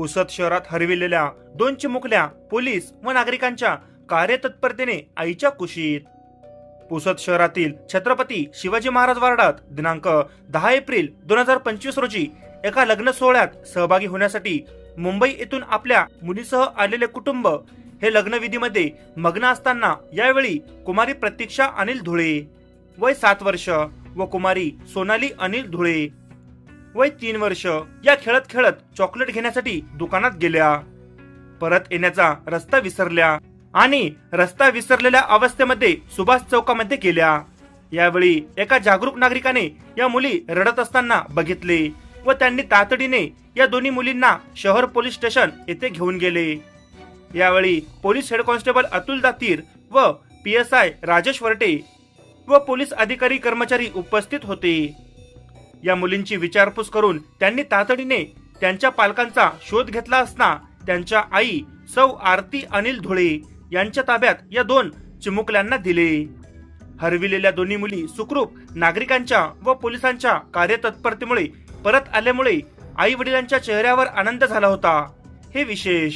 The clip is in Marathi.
पुसद शहरात हरविलेल्या दोन चिमुकल्या पोलीस व नागरिकांच्या कार्यतत्परतेने आईच्या कुशीत. पुसद शहरातील छत्रपती शिवाजी महाराज वार्डात दिनांक दहा एप्रिल दोन हजार पंचवीस रोजी एका लग्न सोहळ्यात सहभागी होण्यासाठी मुंबई येथून आपल्या मुलीसह आलेले कुटुंब हे लग्नविधीमध्ये मग्न असताना यावेळी कुमारी प्रतीक्षा अनिल धुळे. वय सात वर्ष व कुमारी सोनाली अनिल धुळे. वय तीन वर्ष. या खेळत खेळत चॉकलेट घेण्यासाठी दुकानात गेल्या. परत येण्याचा रस्ता विसरल्या आणि रस्ता विसरलेल्या अवस्थेमध्ये सुभाष चौकामध्ये गेल्या. यावेळी एका जागरूक नागरिकाने या मुली रडत असताना बघितले व त्यांनी तातडीने या दोन्ही मुलींना शहर पोलीस स्टेशन येथे घेऊन गेले. यावेळी police head constable Atul Datir व P S I Rajesh Varte व पोलीस अधिकारी कर्मचारी उपस्थित होते. या मुलींची विचारपूस करून त्यांनी तातडीने त्यांच्या पालकांचा शोध घेतला असता त्यांच्या आई सौ आरती अनिल धुळे यांच्या ताब्यात या दोन चिमुकल्यांना दिले. हरविलेल्या दोन्ही मुली सुखरूप नागरिकांच्या व पोलिसांच्या कार्यतत्परतेमुळे परत आल्यामुळे आई वडिलांच्या चेहऱ्यावर आनंद झाला होता. हे विशेष.